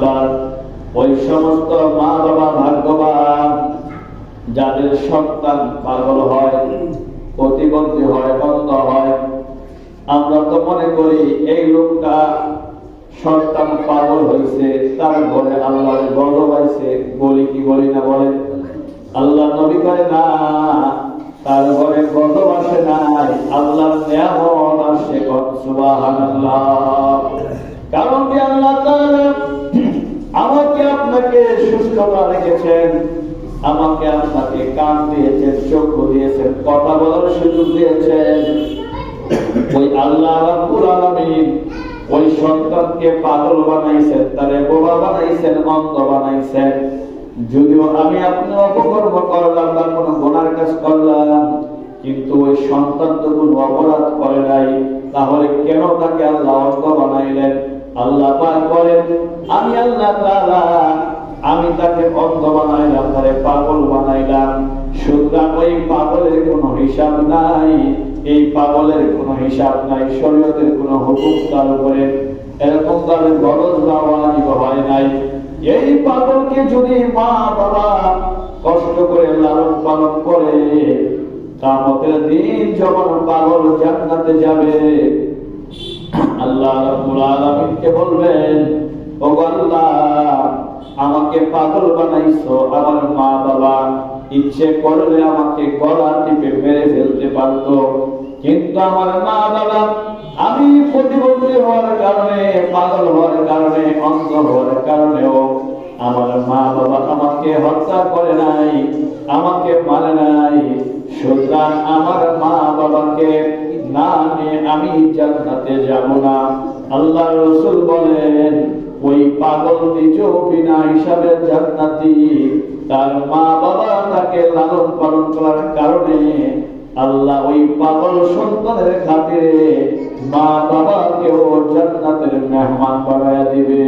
Number ওই সমস্ত মা বাবা ভাগ্যবান, যাদের সন্তান পাগল হয়, প্রতিবন্ধী হয়, বন্ধ হয়, আমরা তো মনে করি এই লোকটা সন্তান পাগল হয়েছে, তার ঘরে আল্লাহর গজব আইছে বলি কি বলি না বলে আল্লাহ নবী করে না, তার ঘরে গজব আসে নাই, আল্লাহর নিয়ামত আসে কারণ কি আল্লাহ তাআলা আমাকে আপনাকে সুস্থতা রেখেছেন, আমাকে আপনাকে কান দিয়েছেন চক্ষু দিয়েছেন, কথা বলার সুযোগ দিয়েছেন। ওই আল্লাহ রাব্বুল আলামিন ওই সন্তানকে পাগল বানাইছেন, তারে বোবা বানাইছেন, অন্ধ বানাইছেন। যদিও আমি আপনি অপকর্ম করলাম বা কোনো গোনার কাজ করলাম, কিন্তু ওই সন্তান তো কোনো অপরাধ করে নাই, তাহলে কেন তাকে আল্লাহ অন্ধ বানাইলেন? আল্লাহ পাক বলেন, আমি আল্লাহ তাআলা, আমি তাকে অন্ধ বানাইলাম, তারে পাগল বানাইলাম। সুতরাং ওই পাগলের কোনো হিসাব নাই, এই পাগলের কোনো হিসাব নাই, শরীয়তের কোনো হুকুম তার উপরে এরকম তাদের গরজ বা ওয়াজিব হয় নাই। এই পাগলকে যদি মা বাবা কষ্ট করে লালন পালন করে কামতের দিন যখন পাগল জান্নাতে যাবে। আল্লাহ রাব্বুল আলামিনকে বলবেন ও আল্লাহ, আমাকে পাগল বানাইছো, আমার মা বাবা ইচ্ছে করলে আমাকে গলা টিপে মেরে ফেলতে পারতো। কিন্তু আমার মা বাবা আমি প্রতিবন্ধী হওয়ার কারণে, পাগল হওয়ার কারণে, অন্ধ হওয়ার কারণেও আমার মা বাবা আমাকে হত্যা করে নাই, আমাকে মারে নাই। সুতরাং আমার মা বাবাকে না নিয়ে আমি জান্নাতে যাব না। আল্লাহ রসুল বলেন, ওই পাগল নিজ বিনা হিসাবে জান্নাতি। তার মা বাবা তাকে লালন পালন করার কারণে আল্লাহ ওই পাগল সন্তানের খাতিরে মা বাবাকেও জান্নাতের মেহমান বানায় দিবে।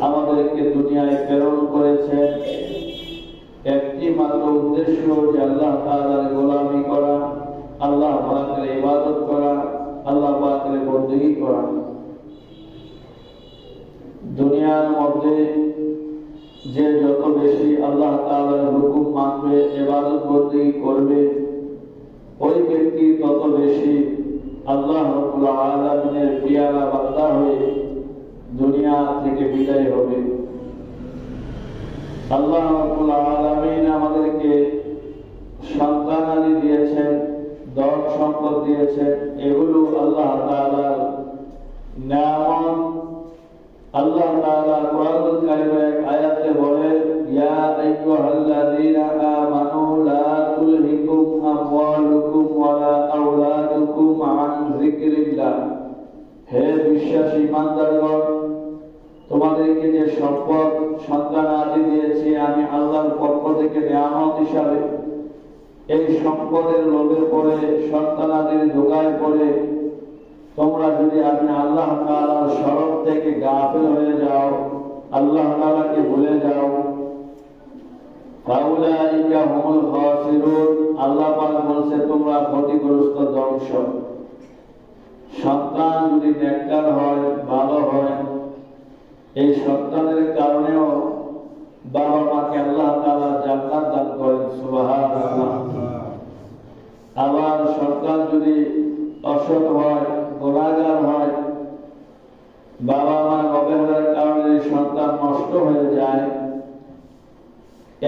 আমাদেরকে দুনিয়ায় প্রেরণ করেছেন। একটি মাত্র উদ্দেশ্য যে আল্লাহ গোলামি করা। আল্লাহ পাকের ইবাদত করা, আল্লাহ পাকের বন্দেগী করা। দুনিয়ার মধ্যে যে যত বেশি আল্লাহ তাআলার হুকুম মানবে, ইবাদত বন্দেগী করবে, ওই ব্যক্তি তত বেশি আল্লাহ রাব্বুল আলামিনের পিয়ারা বান্দা হয়ে দুনিয়া থেকে বিদায় হবে। আল্লাহ রাব্বুল আলামিন আমাদেরকে সন্তান আদি দিয়েছেন। ধন সম্পদ দিয়েছেন, এগুলো আল্লাহ আল্লাহ এক আয়াতে বলে, ইয়া আমানু লা তুলহিকুম আমওয়ালুকুম ওয়ালা আওলাদুকুম আন যিকরিল্লাহ। হে বিশ্বাসী ইমানদারগণ, তোমাদেরকে যে সম্পদ, সন্তান আদি দিয়েছি, আমি আল্লাহর পক্ষ থেকে নিয়ামত হিসাবে এই সম্পদের লোভের পরে সন্তান আদির ধোকায় পড়ে, তোমরা যদি আপনি আল্লাহ তাআলার শরৎ থেকে গাফিল হয়ে যাও, আল্লাহ তাআলাকে ভুলে যাও। আল্লাহ পাক বলছে, তোমরা ক্ষতিগ্রস্ত ধ্বংস। সন্তান যদি নেককার হয়, ভালো হয়। এই সন্তানের কারণেও বাবা মাকে আল্লাহ তাআলা জান্নাত দান করেন, সুবহানাল্লাহ। আবার সন্তান যদি অসৎ হয় গোলাগার হয়, বাবা মার অবহেলার কারণে সন্তান নষ্ট হয়ে যায়,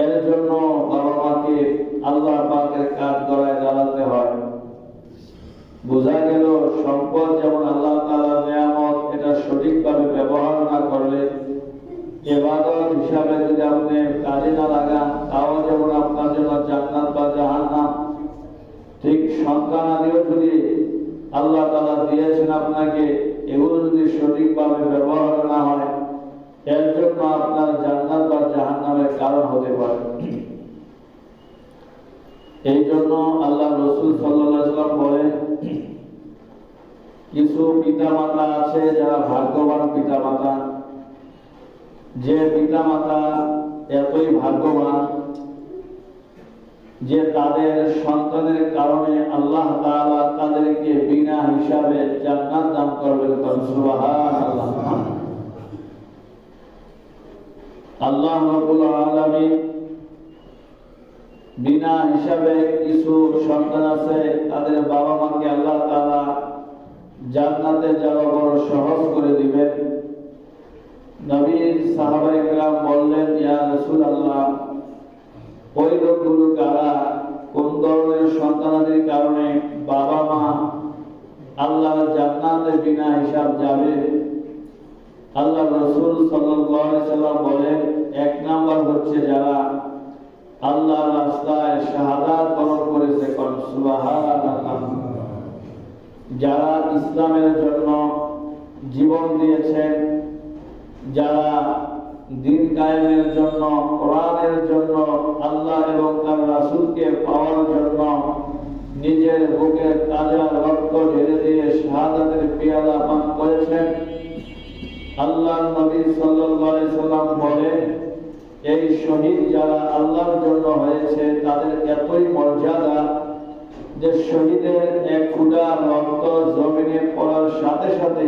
এর জন্য বাবা মাকে আল্লাহ পাকের কাজ গড়ায় জ্বালাতে হয়। বোঝা গেল সম্পদ যেমন আল্লাহ তাআলার নিয়ামত, এটা সঠিকভাবে ব্যবহার না করলে এবাদত হিসাবে যদি আপনি কাজে না লাগান, তাও যেমন আপনার জন্য জান্নাত বা ঠিক সন্তান আদিও যদি আল্লাহ তাআলা দিয়েছেন আপনাকে, এগুলো যদি সঠিকভাবে ব্যবহার না হয়, এর জন্য আপনার জান্নাত বা জাহান্নামের কারণ হতে পারে। এই জন্য আল্লাহ রসুল সাল্লাম বলেন, কিছু পিতা মাতা আছে যারা ভাগ্যবান পিতা মাতা যে পিতা মাতা এতই ভাগ্যবান যে তাদের সন্তানের কারণে আল্লাহ তাআলা তাদেরকে বিনা হিসাবে জান্নাত দান করবেন সুবহানাল্লাহ। আল্লাহ রাব্বুল আলামিন বিনা হিসাবে কিছু সন্তান আছে, তাদের বাবা মাকে আল্লাহ তাআলা জান্নাতে যাওয়া বড় সহজ করে দিবেন। নবীর সাহাবায়ে কেরাম বললেন, ইয়া রাসূলুল্লাহ ওই লোকগুলো কারা কোন ধরনের সন্তানাদের কারণে বাবা মা আল্লাহর জান্নাতে বিনা হিসাব যাবে? আল্লাহ রসুল সাল্লাম বলেন, এক নাম্বার হচ্ছে যারা আল্লাহ রাস্তায় শাহাদাত বরণ করেছে যারা ইসলামের জন্য জীবন দিয়েছেন, যারা দিন কায়েমের জন্য, কোরআনের জন্য, আল্লাহ এবং তার রাসূলকে পাওয়ার জন্য নিজের বুকের তাজা রক্ত ঢেলে দিয়ে শাহাদাতের পেয়ালা পান করেছেন। আল্লাহ নবী সাল্লাল্লাহু সাল্লাম বলেন, এই শহীদ যারা আল্লাহর জন্য হয়েছে, তাদের এতই মর্যাদা যে শহীদের এক ফুটা রক্ত জমিনে পড়ার সাথে সাথে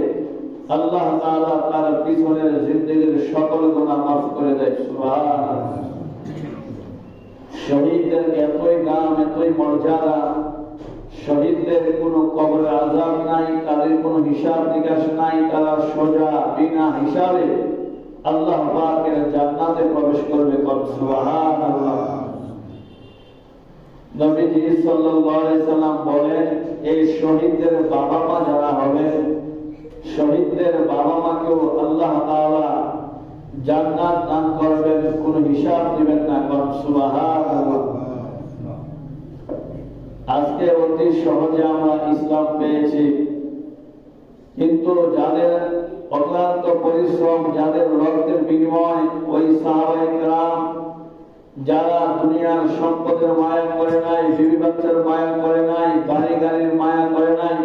আল্লাহ তাআলা তার পিছনের জিন্দেগীর সকল গুনাহ মাফ করে দেয়, সুবহানাল্লাহ। শহীদদের এতই নাম, এতই মর্যাদা, শহীদদের কোনো কবরে আজাব নাই, তাদের কোনো হিসাব নিকাশ নাই, তারা সোজা বিনা হিসাবে আল্লাহ পাকের জান্নাতে প্রবেশ করবে কর সুবহানাল্লাহ। নবীজি সাল্লাল্লাহু আলাইহি সাল্লাম বলেন, এই শহীদদের বাবা মা যারা হবে শহীদদের বাবা মাকেও আল্লাহ তাআলা জান্নাত দান করবেন, কোনো হিসাব দিবেন না কর সুবহানাল্লাহ। আজকে অতি সহজে আমরা ইসলাম পেয়েছি। কিন্তু যাদের অক্লান্ত পরিশ্রম, যাদের রক্তের বিনিময়, ওই সাহাবায়ে কেরাম, যারা দুনিয়ার সম্পদের মায়া করে নাই, বিবি বাচ্চার মায়া করে নাই বাড়ি গাড়ির মায়া করে নাই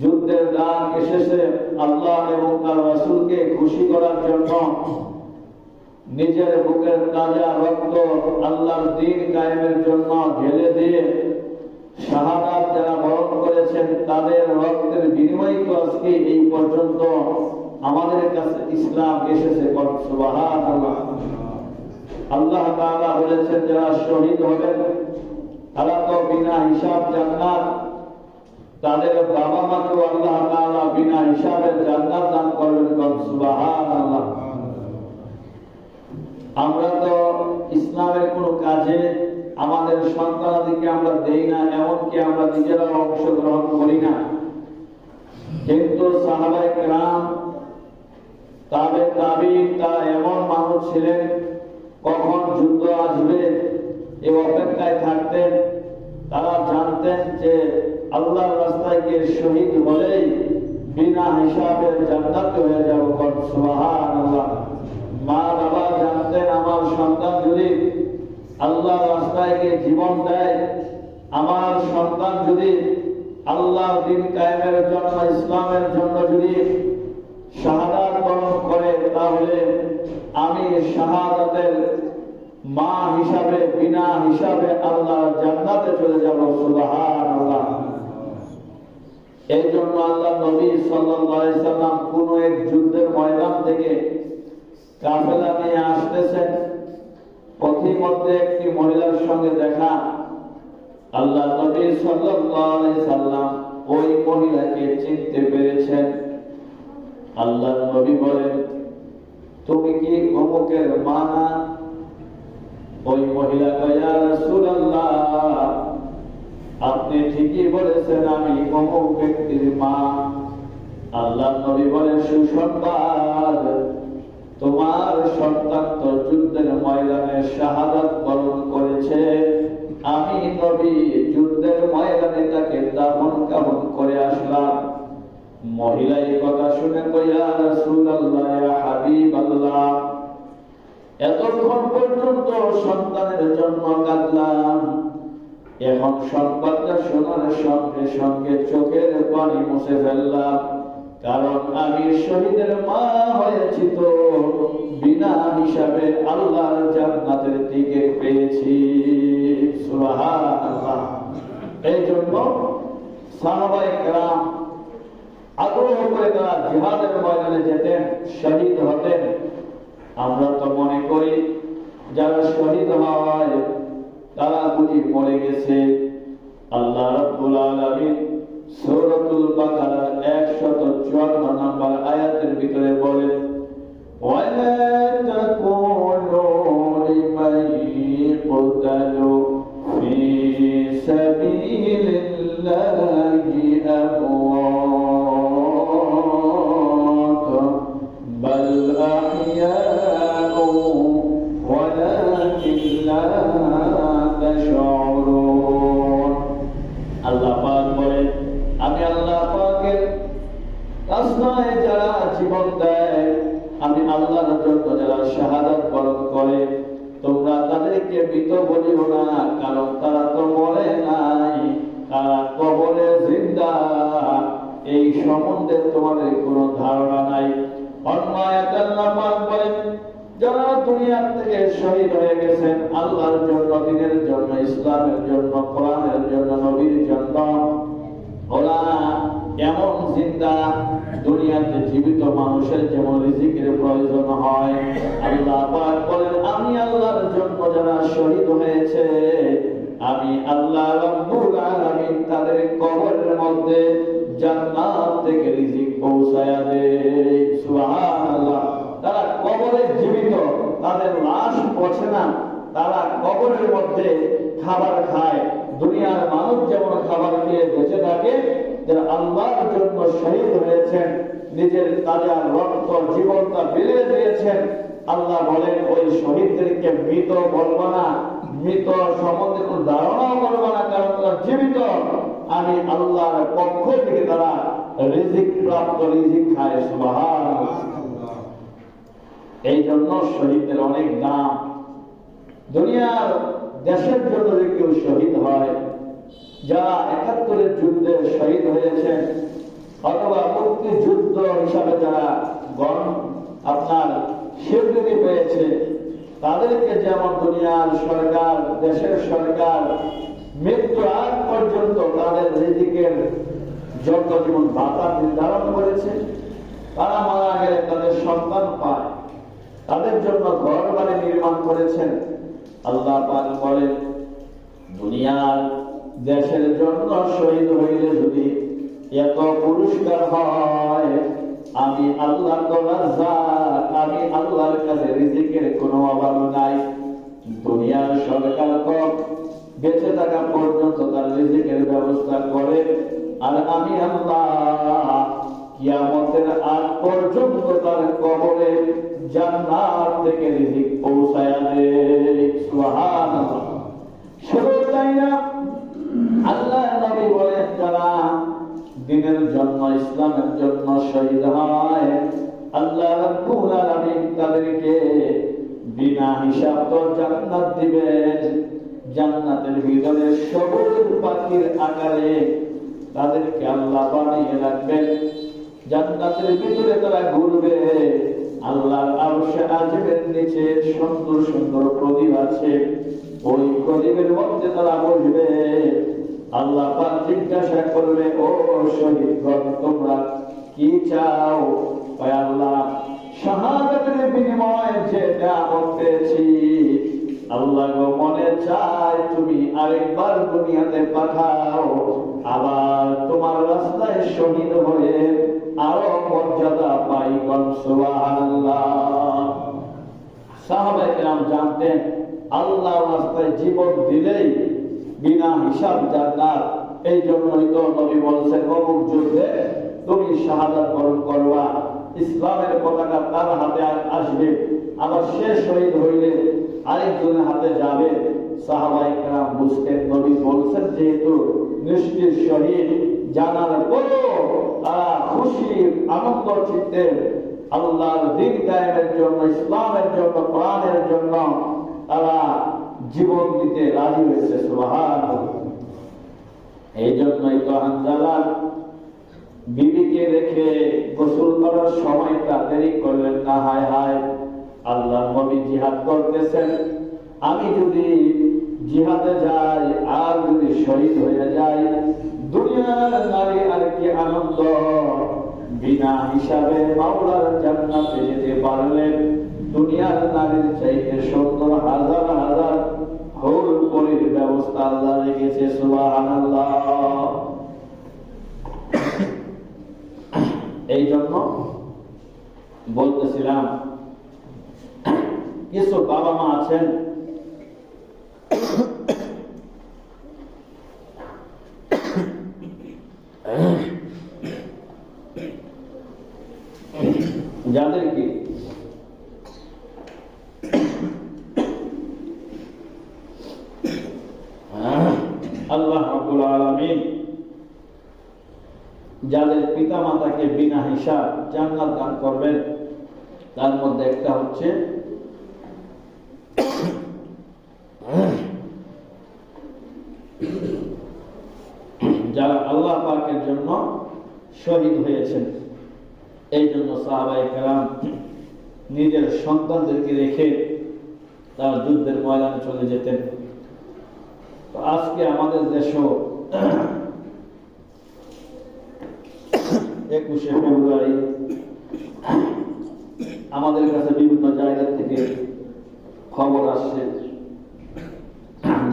যুদ্ধের ডাক এসেছে আল্লাহ এবং তার রাসূলকে খুশি করার জন্য। নিজের বুকের তাজা রক্ত আল্লাহর দিন কায়েমের জন্য ঢেলে দিয়ে শাহাদাত যারা বরণ করেছেন, তাদের রক্তের বিনিময় তো আজকে এই পর্যন্ত আমাদের কাছে ইসলাম এসেছে আল্লাহ তাআলা বলেছেন, যারা শহীদ হবেন, তারা তো বিনা হিসাব জান্নাত। তাদের বাবা মাকেও আল্লাহ তাআলা বিনা হিসাবে জান্নাত দান করবেন সুবহানাল্লাহ। আমরা তো ইসলামের কোন কাজে আমাদের সন্তানাদিকে আমরা দেই না, এমনকি আমরা নিজেরা অংশগ্রহণ করি না। কিন্তু সাহাবায়ে কেরাম তবে তাবিন তা এমন মানুষ ছিলেন, কখন যুদ্ধ আসবে, এ অপেক্ষায় থাকতেন, তারা জানতেন যে আল্লাহর রাস্তায় গিয়ে শহীদ হলেই বিনা হিসাবে জান্নাত হয়ে যাব সুবহানাল্লাহ। মা বাবা জানতেন আমার সন্তান যদি আল্লাহ রাস্তায় গিয়ে জীবন দেয়, আমার সন্তান যদি আল্লাহ দিন কায়েমের জন্য, ইসলামের জন্য যদি শাহাদাত বরণ করে, তাহলে আমি শাহাদাতের মা হিসাবে, বিনা হিসাবে আল্লাহ জান্নাতে চলে যাব, সুবহানাল্লাহ। এই জন্য আল্লাহ নবী সাল্লাম কোন এক যুদ্ধের ময়দান থেকে কাফেলা নিয়ে আসতেছেন। পথির মধ্যে একটি মহিলার সঙ্গে দেখা। আল্লাহ নবী সাল্লাম ওই মহিলাকে চিনতে পেরেছেন। আল্লাহ নবী বলেন, তুমি কি অমুকের মা না ওই মহিলা কয়া রাসূলুল্লাহ। আপনি ঠিকই বলেছেন, আমি অমুক ব্যক্তির মা। আল্লাহ নবী বলেন, সুসংবাদ, তোমার সন্তান তো যুদ্ধের ময়দানে শাহাদাত বরণ করেছে। আমি নবী যুদ্ধের ময়দানে তাকে দাফন কাফন করে আসলাম। মহিলা এই কথা শুনে কইয়া রাসূলুল্লাহ, ইয়া হাবিবাল্লাহ, এতক্ষণ পর্যন্ত সন্তানের জন্য কাঁদলাম এখন সংবাদটা শোনার সঙ্গে সঙ্গে চোখের পানি মুছে ফেললাম। কারণ আমি শহীদের মা হয়েছি তো, বিনা হিসাবে আল্লাহর জান্নাতের দিকে পেয়েছি। এই জন্য সাহাবায়ে গ্রাম আগ্রহ করে তারা জিহাদের ময়দানে যেতেন, শহীদ হতেন। আমরা তো মনে করি, যারা শহীদ হয় তারা বুঝি পড়ে গেছে, আল্লাহ রাব্বুল আলামিন সূরাতুল বাকারা 154 নম্বর আয়াতের ভিতরে বলেন, ওয়ালা তাকুনু লিমান ইয়াকতালু ফি সাবিলিল্লাহ। শাহাদাত বরণ করে। তোমরা তাদেরকে মৃত বলিও না, কারণ তারা তো মরে নাই, তারা কবরে জিন্দা। এই সম্বন্ধে তোমাদের কোনো ধারণা নাই। বলেন যারা দুনিয়ার থেকে শহীদ হয়ে গেছেন, আল্লাহর জন্য, দিনের জন্য, ইসলামের জন্য, কোরআনের জন্য, নবীর জন্য, ওরা এমন জিন্দা দুনিয়াতে জীবিত মানুষের যেমন রিজিকের প্রয়োজন হয়। আল্লাহ পাক বলেন, আমি আল্লাহর জন্য যারা শহীদ হয়েছে, আমি আল্লাহ রাব্বুল আলামিন তাদের কবরের মধ্যে জান্নাত থেকে রিজিক পৌঁছায়া দেই। সুবহানাল্লাহ। তারা কবরে জীবিত, তাদের লাশ পচে না। তারা কবরের মধ্যে খাবার খায়। দুনিয়ার মানুষ যেমন খাবার খেয়ে বেঁচে থাকে যারা আল্লাহর জন্য শহীদ হয়েছেন, নিজের তাজা রক্ত, জীবনটা বিলিয়ে দিয়েছেন। আল্লাহ বলেন, ওই শহীদদেরকে মৃত বলব না, মৃত সম্বন্ধে কোন ধারণাও করব না, কারণ তারা জীবিত। আমি আল্লাহর পক্ষ থেকে তারা রিজিক প্রাপ্ত রিজিক খায়, সুবহানাল্লাহ। এই জন্য শহীদের অনেক দাম দুনিয়ার দেশের জন্য যদি কেউ শহীদ হয় যারা একাত্তরের যুদ্ধে শহীদ হয়েছেন, অথবা মুক্তি যুদ্ধ হিসাবে যারা গণ আপনার স্বীকৃতি পেয়েছে, তাদেরকে যেমন দুনিয়ার সরকার, দেশের সরকার মৃত্যু আগ পর্যন্ত তাদের রিজিকের যত জীবন ভাতা নির্ধারণ করেছে, তারা মারা গেলে তাদের সন্তান পায়, তাদের জন্য ঘর বাড়ি নির্মাণ করেছেন। আল্লাহ পাক বলেন, দুনিয়ার দেশের জন্য শহীদ হইলে যদি এত পুরস্কার হয়, আমি আল্লাহ আমি আল্লাহর কাছে রিজিকের কোনো অভাব নাই। দুনিয়ার সরকার তো বেঁচে থাকা পর্যন্ত তার রিজিকের ব্যবস্থা করে। আর আমি আল্লাহ, কিয়ামতের আগ পর্যন্ত তার কবরে জান্নাত থেকে রিজিক পৌঁছায়া দে সুবহানাল্লাহ। শুধু তাই না আল্লাহ নবী বলেন, যারা দিনের জন্য, ইসলামের জন্য শহীদ হয়, আল্লাহ রাব্বুল আলামিন তাদেরকে বিনা হিসাব তো জান্নাত দিবেন জান্নাতের ভিতরে সবুজ পাখির আকারে তাদেরকে আল্লাহ বানিয়ে রাখবেন জান্নাতের ভিতরে তারা ঘুরবে। আল্লাহর আরশে আজিমের নিচে সুন্দর সুন্দর প্রদীপ আছে। ওই প্রদীপের মধ্যে তারা বসবে। আল্লাহ পাক জিজ্ঞাসা করবে ও শহীদগণ তোমরা কি চাও? আল্লাহ, শাহাদাতের বিনিময়ে যে নিয়ামত আল্লাহ গো মনে চায় তুমি আরেকবার দুনিয়াতে পাঠাও। আবার তোমার রাস্তায় শহীদ হয়ে আরও মর্যাদা পাই কন সুবহানাল্লাহ। সাহাবায়ে কেরাম জানতেন, আল্লাহর রাস্তায় জীবন দিলেই বিনা হিসাব জান্নাত। এই জন্যই তো নবী বলছেন, অমুক যুদ্ধে তুমি শাহাদাত বরণ করবা। ইসলামের পতাকা তার হাতে আসবে? আবার সে শহীদ হইলে আরেকজনের হাতে যাবে। সাহাবাই নবী বলছেন, যেহেতু নিশ্চিত শহীদ, জানার তারা খুশি আনন্দ চিত্তে আল্লাহর দিন কায়েমের জন্য, ইসলামের জন্য প্রাণের জন্য তারা জীবন দিতে রাজি হয়েছে এই জন্যই তো হানজালা বিবিকে রেখে গোসল করার সময়টা দেরি করলেন না, হায় হায়। আল্লাহ নবী জিহাদ করতেছেন। আমি যদি জিহাদে যাই, আর যদি শহীদ হয়ে যাই, দুনিয়ার নারী আর কি আনন্দ? বিনা হিসাবে মাওলার জান্নাতে যেতে পারলেন দুনিয়ার নারীর চাইতে সুন্দর হাজার হাজার হৌর করির ব্যবস্থা আল্লাহ রেখেছে সুবহানাল্লাহ। এই জন্য বলতেছিলাম কিছু বাবা মা আছেন যাদের কি আল্লাহ রাব্বুল আলামিন মাতাকে বিনা হিসাব জান্নাত দান করবেন। তার মধ্যে একটা হচ্ছে, যারা আল্লাহ পাকের জন্য শহীদ হয়েছেন, এই জন্য সাহাবাই কালাম নিজের সন্তানদেরকে রেখে তারা যুদ্ধের ময়দানে চলে যেতেন। তো আজকে আমাদের দেশও একুশে ফেব্রুয়ারি আমাদের কাছে বিভিন্ন জায়গা থেকে খবর আসছে।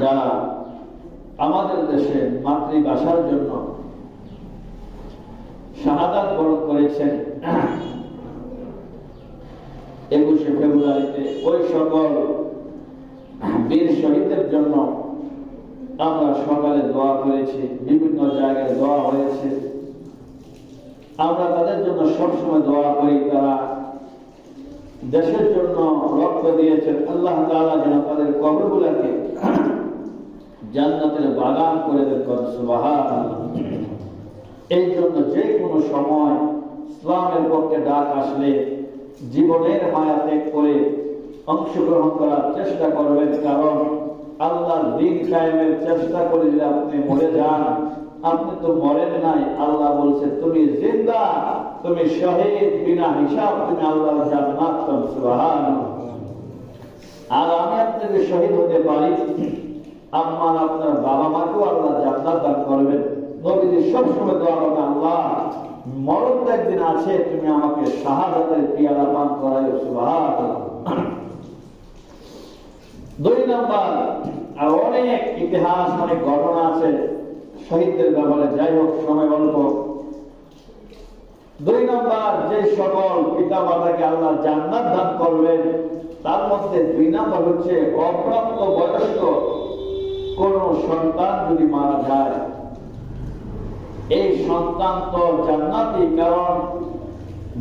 যারা আমাদের দেশে মাতৃভাষার জন্য শাহাদাত বরণ করেছেন, একুশে ফেব্রুয়ারিতে ওই সকল বীর শহীদদের জন্য আমরা সকালে দোয়া করেছি, বিভিন্ন জায়গায় দোয়া হয়েছে। আমরা তাদের জন্য সবসময় দোয়া করি, তারা দেশের জন্য রক্ত দিয়েছেন। আল্লাহ তাআলা যেন তাদের কবরগুলোকে জান্নাতের বাগান করে দেন এই জন্য যে কোনো সময় ইসলামের পক্ষে ডাক আসলে জীবনের মায়া ত্যাগ করে অংশগ্রহণ করার চেষ্টা করবেন, কারণ আল্লাহর দিন কায়েমের চেষ্টা করে যদি আপনি মরে যান আপনি তো মরেন নাই, আল্লাহ বলছে, তুমি জিন্দা, তুমি শহীদ, বিনা হিসাব তুমি আল্লাহ জান্নাত সুবহানাল্লাহ। আর আমি আপনাকে শহীদ হতে পারি আমার আপনার বাবা মাকেও আল্লাহ জান্নাত দান করবেন। নবীজি সবসময় দোয়া করবেন, আল্লাহ, মরণ তো একদিন আছে, তুমি আমাকে শাহাদাতের পিয়ালা পান করাই সুবহানাল্লাহ। দুই নাম্বার, আর অনেক ইতিহাস, অনেক ঘটনা আছে শহীদদের ব্যাপারে যাই হোক সময় অল্প দুই নাম্বার, যে সকল পিতা মাতাকে আল্লাহ জান্নাত দান করবেন, তার মধ্যে দুই নাম্বার হচ্ছে অপ্রাপ্ত বয়স্ক। কোন সন্তান যদি মারা যায়, এই সন্তান তো জান্নাতি কারণ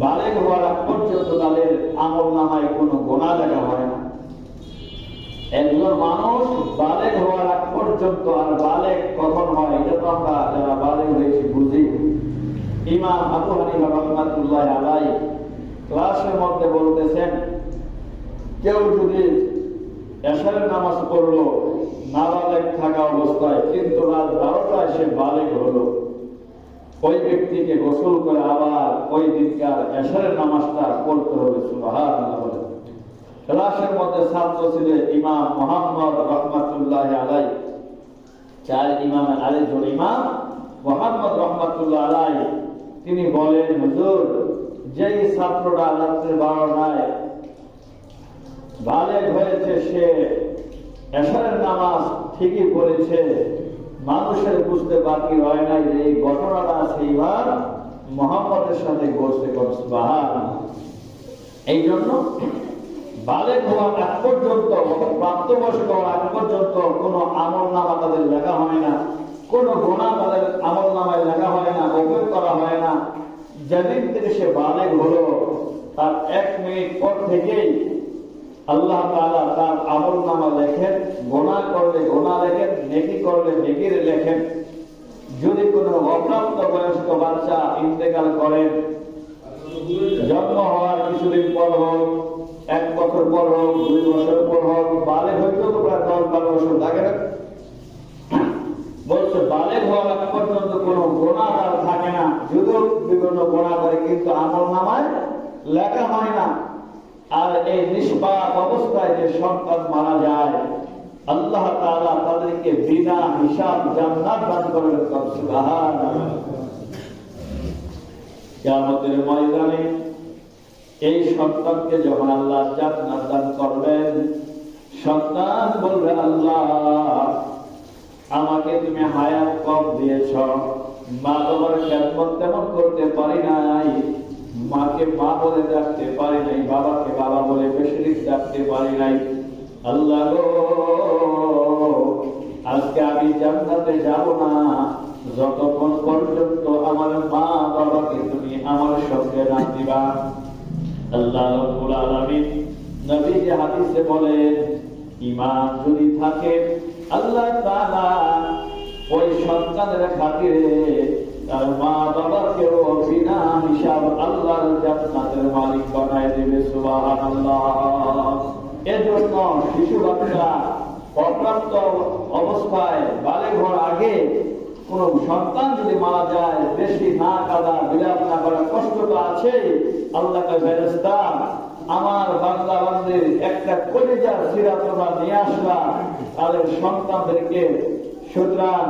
বালেগ হওয়ার আগ পর্যন্ত তাদের আমল নামায় কোনো গোনা দেখা হয় না। একজন মানুষ বালেগ হওয়ার পর্যন্ত আর বালেগ কখন হয়, এটা তো আমরা যারা বালেগ হয়েছি বুঝি। ইমাম আবু হানিফা রহমাতুল্লাহ আলাই ক্লাসের মধ্যে বলতেছেন, কেউ যদি এশারের নামাজ পড়ল নাবালেগ থাকা অবস্থায়, কিন্তু রাত বারোটায় সে বালেগ হলো। ওই ব্যক্তিকে গোসল করে আবার ওই দিনকার এশারের নামাজটা পড়তে হবে সুবাহান বলে ক্লাসের মধ্যে ছাত্র ছিলেন ইমাম মোহাম্মদ রহমাতুল্লাহ আলাই চার ইমাম মোহাম্মদ রহমাতুল্লাহ আলাই তিনি বলেন, হুজুর, যেই ছাত্রটা রাত্রে বারোটায় বালেগ হয়েছে, সে এশারের নামাজ ঠিকই পড়েছে, মানুষের বুঝতে বাকি হয় নাই যে এই ঘটনাটা সেইবার মোহাম্মদের সাথে ঘটতে করছে এই জন্য বালেগ হওয়ার আগ পর্যন্ত, প্রাপ্তবয়স্ক আগ পর্যন্ত কোনো আমল নামা তাদের লেখা হয় না। কোনো গোনা তাদের আমল নামায় লেখা হয় না ওপেন করা হয় না। যেদিন থেকে সে বালেগ হলো, তার এক মিনিট পর থেকেই আল্লাহ তাআলা তার আমল নামা লেখেন গোনা করলে গোনা লেখেন, নেকি করলে নেকির লেখেন। যদি কোনো অপ্রাপ্ত বয়স্ক বাচ্চা ইন্তেকাল করেন জন্ম হওয়ার কিছুদিন পর হোক এক বছর পর হোক, দুই বছর পর হোক বালে হইতে তো প্রায় দশ বারো বছর লাগে না। বলছে বালে হওয়ার আগ পর্যন্ত কোনো গোনা তার থাকে না। যদিও বিভিন্ন গোনা করে, কিন্তু আমল নামায় লেখা হয় না। আর এই নিষ্পাপ অবস্থায় যে সন্তান মারা যায়, আল্লাহ তাআলা তাদেরকে বিনা হিসাব জান্নাত দান করবেন সুবহানাল্লাহ। কিয়ামতের ময়দানে এই সন্তানকে যখন আল্লাহ জান্নাত দান করবেন, সন্তান বলবে, আল্লাহ, আমাকে তুমি হায়াত কম দিয়েছ। মা বাবার খেদমত তেমন করতে পারি নাই। মাকে মা বলে ডাকতে পারি নাই, বাবাকে বাবা বলে বেশি ডাকতে পারি নাই। আল্লাহ আজকে আমি জান্নাতে যাব না। যতক্ষণ পর্যন্ত আমার মা বাবাকে তুমি আমার সঙ্গে না দিবা আল্লাহ রাব্বুল আলামিন নবী যে হাদিসে বলেন, ঈমান যদি থাকে, আল্লাহ তাআলা ওই সন্তানের খাতিরে তার মা বাবাকেও বিনা হিসাব আল্লাহর জান্নাতের মালিক বানায় দেবে, সুবহানাল্লাহ। এজন্য শিশু বাচ্চা অপ্রাপ্ত অবস্থায় বালে ঘর আগে কোন সন্তান যদি মারা যায়, বেশি না কাদা, বিলাপ না করা কষ্ট তো আছে আল্লাহকে ফেরেস্তা আমার বাংলা বান্দির একটা কলিজার সিরা তোমরা নিয়ে আসলা তাদের সন্তানদেরকে সুতরাং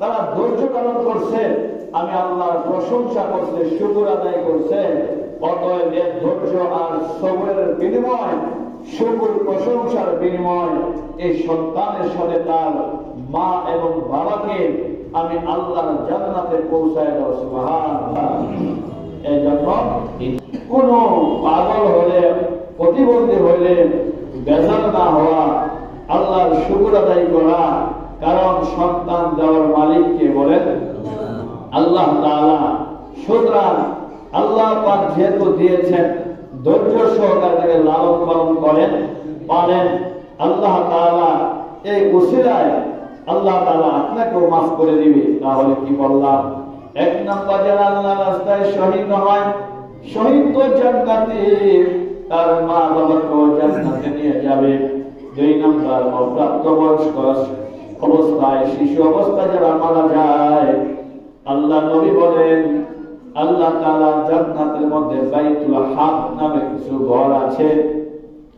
তারা ধৈর্য পালন করছে, আমি আল্লাহর প্রশংসা করছে, শুকুর আদায় করছে। অতএব এর ধৈর্য আর সবরের বিনিময়, শুকুর প্রশংসার বিনিময় এই সন্তানের সাথে তার মা এবং বাবাকে আমি আল্লাহর জান্নাতে পৌঁছায় দেওয়া সুবহানাল্লাহ। এই জন্য কোন পাগল হলে, প্রতিবন্ধী হলে বেজার না হওয়া, আল্লাহর শুকুর আদায় করা, কারণ সন্তান দেওয়ার মালিককে বলেন? আল্লাহ তাআলা। সুতরাং আল্লাহ পাক যেহেতু দিয়েছেন, ধৈর্য সহকারে তাকে লালন পালন করেন, পারেন, আল্লাহ তাআলা এই উসিলায় আল্লাহ তাআলা আপনাকেও মাফ করে দিবে। তাহলে কি বললাম? এক নম্বর যারা আল্লাহ রাস্তায় শহীদ হয়, শহীদ তো জান্নাতে, তার মা বাবাকেও জান্নাতে নিয়ে যাবে। দুই নম্বর অপ্রাপ্ত বয়স্ক অবস্থায়, শিশু অবস্থায় যারা মারা যায়, আল্লাহ নবী বলেন, আল্লাহ তাআলা জান্নাতের মধ্যে বাইতুল হাক নামে কিছু ঘর আছে।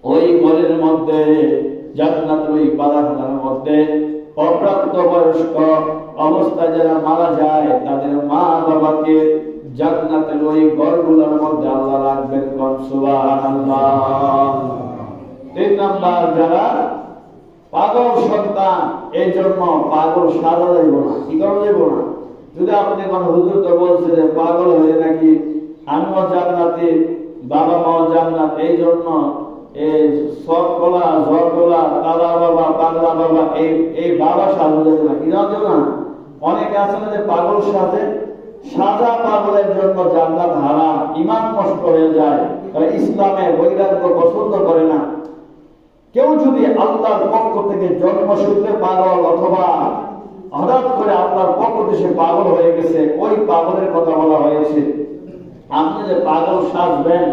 ওই ঘরের মধ্যে জান্নাতের ওই বালাখানার মধ্যে অপ্রাপ্ত বয়স্ক অবস্থায় যারা মারা যায়, তাদের মা বাবাকে জান্নাতের ওই ঘরগুলোর মধ্যে আল্লাহ রাখবেন কোন? সুবহানাল্লাহ। তিন নাম্বার, যারা পাগল সন্তান এই জন্য পাগল সাজা যাইব না, কি করা যাইব না? যদি আপনি কোন হুজুর তো বলছে যে পাগল হয়ে নাকি আমিও জান্নাতি বাবা মাও জান্নাত এই জন্য এই সব কলা ঝড় কলা কালা বাবা এই এই বাবা না। আছে যে পাগল সাজে ইমান হয়ে যায় ইসলামে পছন্দ করে না। কেউ যদি আল্লাহর পক্ষ থেকে জন্মসূত্রে পাগল অথবা হঠাৎ করে আল্লাহর পক্ষ থেকে পাগল হয়ে গেছে, ওই পাগলের কথা বলা হয়েছে। আপনি যে পাগল সাজবেন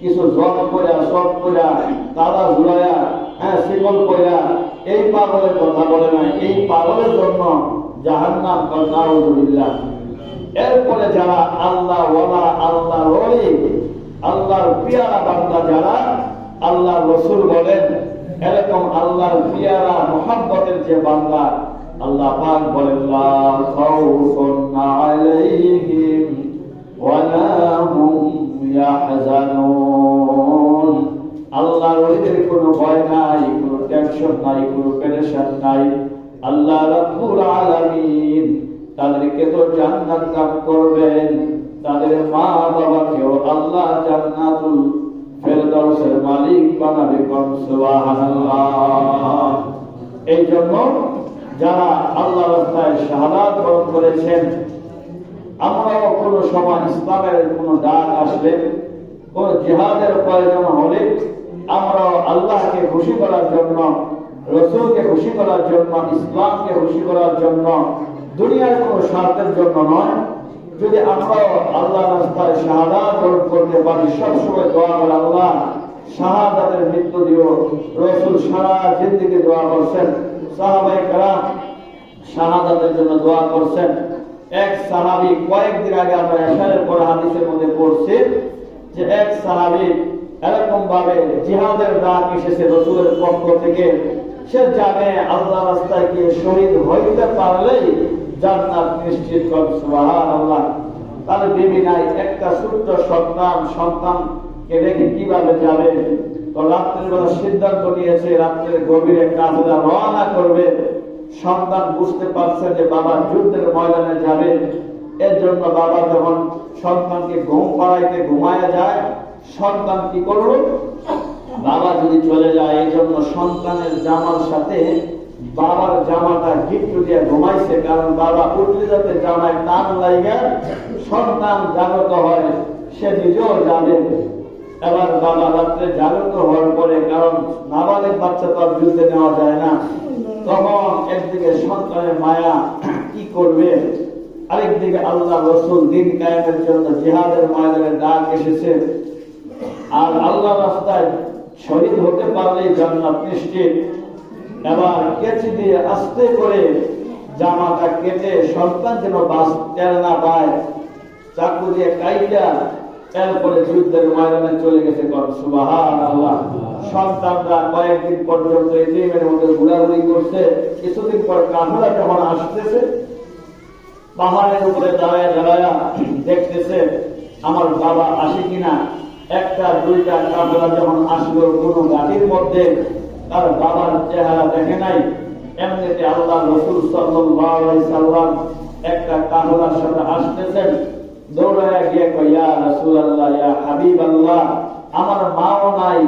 কিছু জট কইরা শট কইরা তালা ঝুলাইয়া হ্যাঁ শিকল কইরা, এই পাগলের কথা বলে না এই পাগলের জন্য জাহান্নাম নাউজুবিল্লাহ। এরপরে যারা আল্লাহ ওয়ালা, আল্লাহ ওলি আল্লাহর পিয়ারা বান্দা যারা আল্লাহ রসুল বলেন, এরকম আল্লাহর পিয়ারা মোহাম্মতের যে বান্দা, আল্লাহ পাক বলেন, লা খাউফুন আলাইহিম ওয়ালা হুম আল্লাহর ওলিদের কোনো ভয় নাই, কোনো টেনশন নাই, কোনো পেরেশান নাই। আল্লাহ রাব্বুল আলামিন তাদেরকে তো জান্নাত দান করবেন। তাদের মা বাবাকেও আল্লাহ জান্নাতুল ফেরদাউসের মালিক বানাবে কোন সুবহানাল্লাহ। এই জন্য যারা আল্লাহ রাস্তায় শাহাদাত বরণ করেছেন আমরাও কোনো সময় ইসলামের কোনো ডাক আসলে কোন জিহাদের প্রয়োজন হলে, আমরাও আল্লাহকে খুশি করার জন্য, রসুলকে খুশি করার জন্য, ইসলামকে খুশি করার জন্য, দুনিয়ার কোনো স্বার্থের জন্য নয়। যদি আমরাও আল্লাহ রাস্তায় শাহাদাত বরণ করতে পারি, সবসময় দোয়া করে আল্লাহ শাহাদাতের মৃত্যু দিও। রসুল সারা জিন্দিগি দোয়া করছেন সাহাবাই কালাম শাহাদাতের জন্য দোয়া করছেন। এক সাহাবি কয়েকদিন আগে আমরা এশারের পরে হাদিসের মধ্যে পড়ছি যে এক সাহাবি এরকম ভাবে জিহাদের ডাক এসেছে রসুলের পক্ষ থেকে। সে জানে আল্লাহ রাস্তায় গিয়ে শহীদ হইতে পারলেই জান্নাত নিশ্চিত করে সুবহানাল্লাহ। তার বিবি নাই, একটা ছোট্ট সন্তান, সন্তানকে রেখে কীভাবে যাবে? তো রাত্রের বেলা সিদ্ধান্ত নিয়েছে, রাত্রের গভীরে কাফেলা রওনা করবে। সন্তান বুঝতে পারছে যে বাবা যুদ্ধের ময়দানে যাবে। এর জন্য বাবা যখন সন্তানকে ঘুম পাড়াইতে ঘুমায়া যায়, সন্তান কি করল? বাবা যদি চলে যায়, এই জন্য সন্তানের জামার সাথে বাবার জামাটা গিট্টু দিয়ে ঘুমাইছে, কারণ বাবা উঠলে যাতে জামায় টান লাইগা, সন্তান জাগ্রত হয়, সে নিজেও জানে। এবার বাবা রাত্রে জাগ্রত হওয়ার পরে, কারণ নাবালিক বাচ্চা তো আর যুদ্ধে নেওয়া যায় না। তখন একদিকে সন্তানের মায়া কি করবে? আরেকদিকে আল্লাহ রসুল দিন কায়েমের জন্য জিহাদের ময়দানে ডাক এসেছে। আর আল্লাহ রাস্তায় শহীদ হতে পারলে জান্নাত নিশ্চিত। এবার কেচি দিয়ে আস্তে করে জামাটা কেটে সন্তান যেন বাস না পায়, চাকু দিয়ে কাইটা এরপরে যুদ্ধের ময়দানে চলে গেছে সন্তানরা কয়েকদিন পর্যন্ত এটিএমের মধ্যে ঘোরাঘুরি করছে। কিছুদিন পর কাফেলা যখন আসতেছে, পাহাড়ের উপরে দাঁড়ায় দাঁড়ায় দেখতেছে, আমার বাবা আসে কিনা? একটা, দুইটা কাফেলা যখন আসলো, কোনো গাড়ির মধ্যে তার বাবার চেহারা দেখে নাই। এমনিতে আল্লাহ রসুল সাল্লাম একটা কাফেলার সাথে আসতেছেন। দৌড়ায় গিয়ে কই ইয়া রাসূলুল্লাহ, ইয়া হাবিবাল্লাহ, আমার মাও নাই,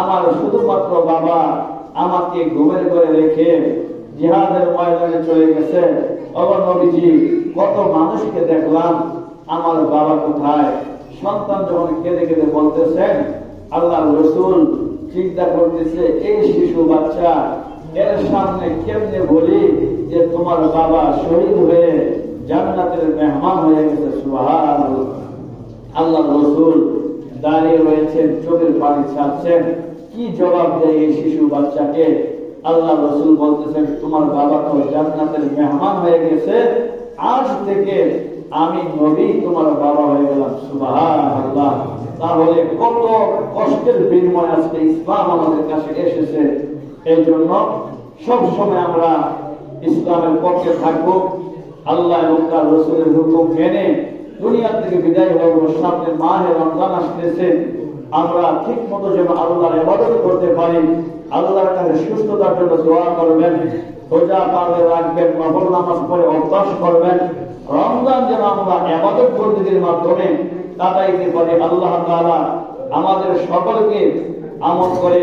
আমার শুধুমাত্র বাবা, আমাকে ঘুমের করে রেখে জিহাদের ময়দানে চলে গেছে। অবর নবীজি, কত মানুষকে দেখলাম, আমার বাবা কোথায়? সন্তান যখন কেঁদে কেঁদে বলতেছেন আল্লাহ রসুল চিন্তা করতেছে, এই শিশু বাচ্চা, এর সামনে কেমনে বলি যে তোমার বাবা শহীদ হয়ে জান্নাতের মেহমান হয়ে গেছে সুহান আল্লাহ রসুল দাঁড়িয়ে রয়েছেন, চোখের পানি ছাড়ছেন। কি জবাব দেয় এই শিশু বাচ্চাকে? আল্লাহ রসুল বলতেছেন, তোমার বাবা তো জান্নাতের মেহমান হয়ে গেছে। আজ থেকে আমি নবী, তোমার বাবা হয়ে গেলাম আল্লাহ তাহলে কত কষ্টের বিনিময় আজকে ইসলাম আমাদের কাছে এসেছে। এই জন্য সব সময় আমরা ইসলামের পক্ষে থাকব। আল্লাহ এবং তার রসুলের হুকুম মেনে দুনিয়া থেকে বিদায় হব সামনে মাহে রমজান আসতেছে। আমরা ঠিক মতো যেন আল্লাহর ইবাদত করতে পারি। আল্লাহর কাছে সুস্থতার জন্য দোয়া করবেন, রোজা পালনে রাখবেন, নফল নামাজ পড়ে অভ্যাস করবেন। রমজান যেন আমরা ইবাদত পদ্ধতির মাধ্যমে কাটাইতে পারি। আল্লাহ তাআলা আমাদের সকলকে আমল করে